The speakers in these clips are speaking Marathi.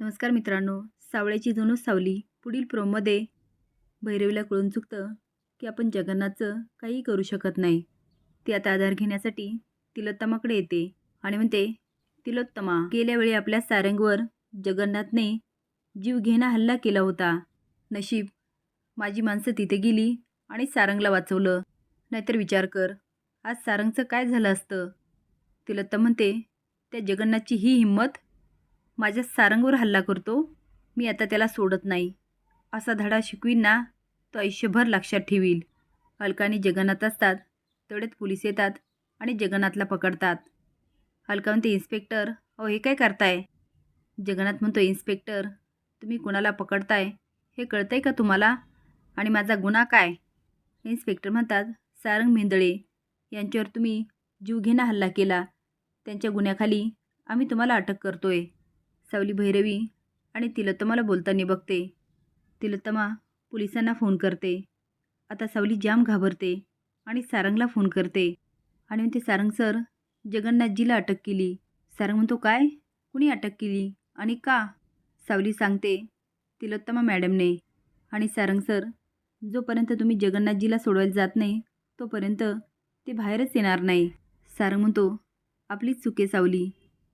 नमस्कार मित्रांनो सावळ्याची जणू सावली. पुढील प्रोमध्ये भैरवीला कळून चुकतं की आपण जगन्नाथचं काही करू शकत नाही. ती आता आधार घेण्यासाठी तिलोत्तमाकडे येते आणि म्हणते तिलोत्तमा गेल्यावेळी आपल्या सारंगवर जगन्नाथने जीव घेणा हल्ला केला होता. नशीब माझी माणसं तिथे गेली आणि सारंगला वाचवलं. नाहीतर विचार कर आज सारंगचं काय झालं असतं? तिलोत्तम म्हणते त्या जगन्नाथची ही हिंमत माझ्या सारंगवर हल्ला करतो मी आता त्याला सोडत नाही. असा धडा शिकवीन ना तो आयुष्यभर लक्षात ठेवील. अलका जगन्नाथ असतात तेवढ्यात पोलीस येतात आणि जगन्नाथला पकडतात. अलका म्हणते इन्स्पेक्टर अहो हे काय करताय? जगन्नाथ म्हणतो इन्स्पेक्टर तुम्ही कुणाला पकडताय? हे कळतंय का तुम्हाला? आणि माझा गुन्हा काय? इन्स्पेक्टर म्हणतात सारंग मेंदळे यांच्यावर तुम्ही जीवघेणा हल्ला केला. त्यांच्या गुन्ह्याखाली आम्ही तुम्हाला अटक करतोय. सावली भैरवी आणि तिलोत्तमाला बोलताना बघते. तिलोत्तमा पोलिसांना फोन करते. आता सावली जाम घाबरते आणि सारंगला फोन करते. आणि म्हणते सारंग सर जगन्नाथजीला अटक केली. सारंग म्हणतो काय? कुणी अटक केली? आणि का? सावली सांगते तिलोत्तमा मॅडमने. आणि सारंग सर जोपर्यंत तुम्ही जगन्नाथजीला सोडवायला जात नाही तोपर्यंत ते बाहेरच येणार नाही. सारंग म्हणतो आपलीच चुके सावली.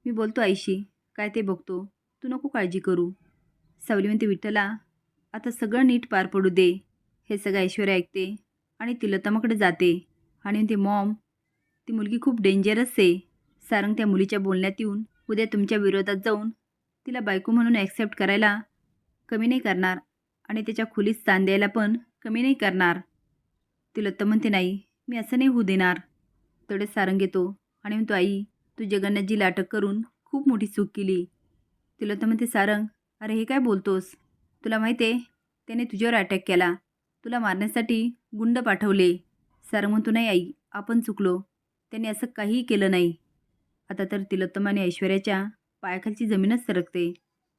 मी बोलतो आईशी काय ते बघतो. तू नको काळजी करू. सावली म्हणते विठ्ठला आता सगळं नीट पार पडू दे. हे सगळं ऐश्वर्या ऐकते आणि तिलोत्तमाकडे जाते. आणि म्हणते मॉम ती मुलगी खूप डेंजरस आहे. सारंग त्या मुलीच्या बोलण्यात येऊन उद्या तुमच्या विरोधात जाऊन तिला बायको म्हणून ॲक्सेप्ट करायला कमी नाही करणार आणि त्याच्या खोलीत स्थान द्यायला पण कमी नाही करणार. तिलोत्तम म्हणते नाही मी असं नाही होऊ देणार. तेवढे सारंग येतो आणि म्हणतो आई तू जगन्नाथजीला अटक करून खूप मोठी चूक केली. तिला तर म्हणते सारंग अरे हे काय बोलतोस? तुला माहिती आहे त्याने तुझ्यावर अटॅक केला. तुला मारण्यासाठी गुंड पाठवले. सारंग म्हणतो नाही आई आपण चुकलो. त्याने असं काहीही केलं नाही. आता तर तिलोत्तम आणि ऐश्वर्याच्या पायाखालची जमीनच सरकते.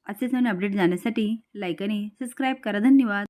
असेच नवीन अपडेट जाण्यासाठी लाईक आणि सबस्क्राईब करा. धन्यवाद.